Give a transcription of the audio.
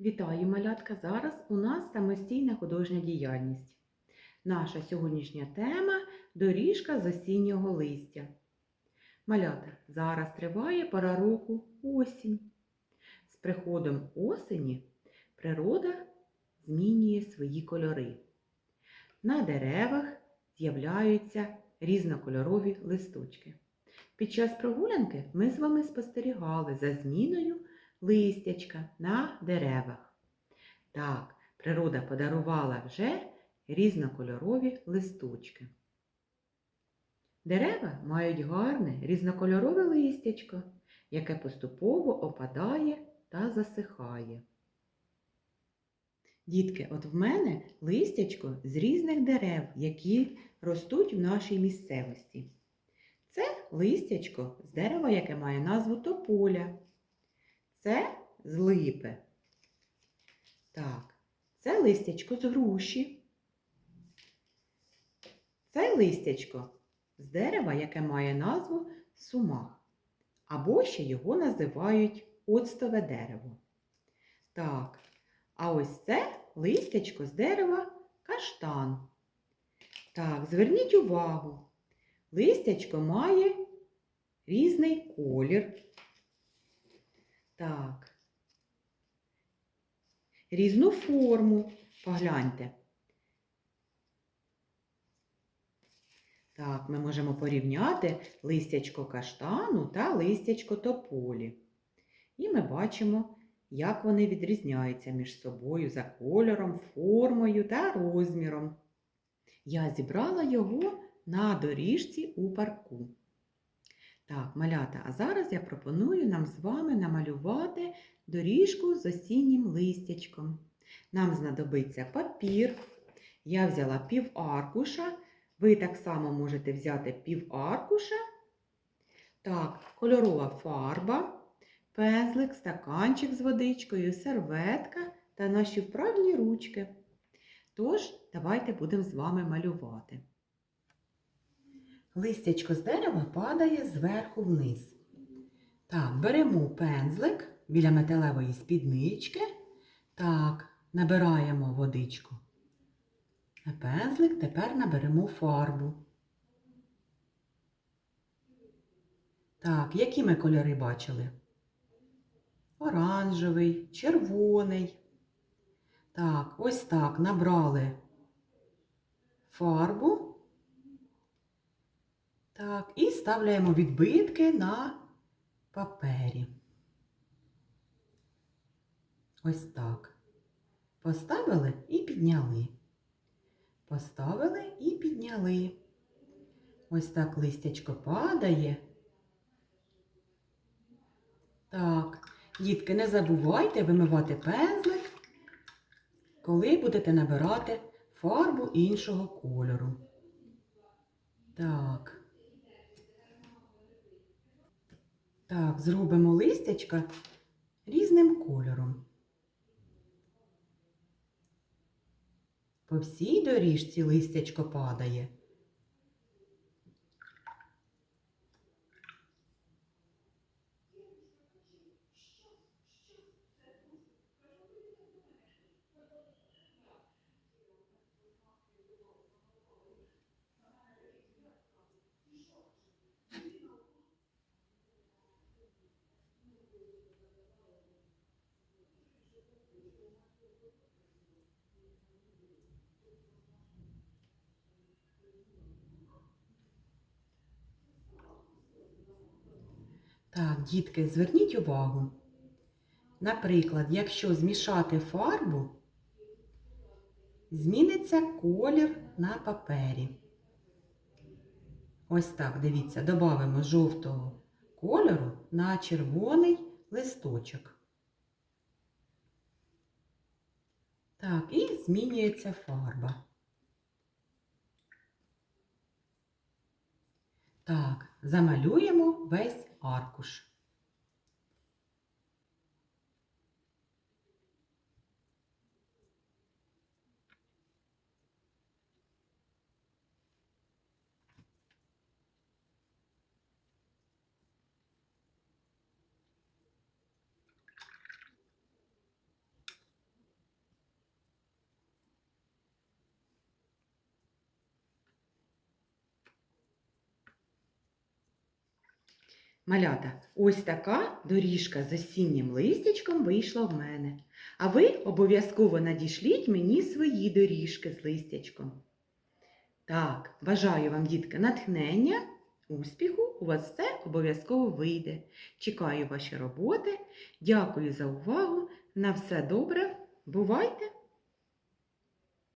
Вітаю, малятка! Зараз у нас самостійна художня діяльність. Наша сьогоднішня тема доріжка з осіннього листя. Малята, зараз триває пора року осінь. З приходом осені природа змінює свої кольори. На деревах з'являються різнокольорові листочки. Під час прогулянки ми з вами спостерігали за зміною листячка на деревах. Так, природа подарувала вже різнокольорові листочки. Дерева мають гарне різнокольорове листячко, яке поступово опадає та засихає. Дітки, от в мене листячко з різних дерев, які ростуть в нашій місцевості. Це листячко з дерева, яке має назву тополя. Це з липи. Так, це листячко з груші. Це листячко з дерева, яке має назву сумах. Або ще його називають оцтове дерево. Так, а ось це листячко з дерева каштан. Так, зверніть увагу. Листячко має різний колір. Так. Різну форму. Погляньте. Так, ми можемо порівняти листячко каштану та листячко тополі. І ми бачимо, як вони відрізняються між собою за кольором, формою та розміром. Я зібрала його на доріжці у парку. Так, малята, а зараз я пропоную нам з вами намалювати доріжку з осіннім листячком. Нам знадобиться папір. Я взяла пів аркуша. Ви так само можете взяти пів аркуша. Так, кольорова фарба, пензлик, стаканчик з водичкою, серветка та наші вправні ручки. Тож, давайте будемо з вами малювати. Листячко з дерева падає зверху вниз. Так, беремо пензлик біля металевої спіднички. Так, набираємо водичку. На пензлик тепер наберемо фарбу. Так, які ми кольори бачили? Оранжевий, червоний. Так, ось так набрали фарбу. Так, і ставляємо відбитки на папері. Ось так. Поставили і підняли. Поставили і підняли. Ось так листячко падає. Так, дітки, не забувайте вимивати пензлик, коли будете набирати фарбу іншого кольору. Так. Так, зробимо листячка різним кольором. По всій доріжці листячко падає. Так, дітки, зверніть увагу. Наприклад, якщо змішати фарбу, зміниться колір на папері. Ось так, дивіться, додамо жовтого кольору на червоний листочок. Так, і змінюється фарба. Так, замалюємо весь аркуш. Малята, ось така доріжка з осіннім листячком вийшла в мене. А ви обов'язково надішліть мені свої доріжки з листячком. Так, бажаю вам, дітки, натхнення, успіху, у вас все обов'язково вийде. Чекаю ваші роботи. Дякую за увагу. На все добре. Бувайте!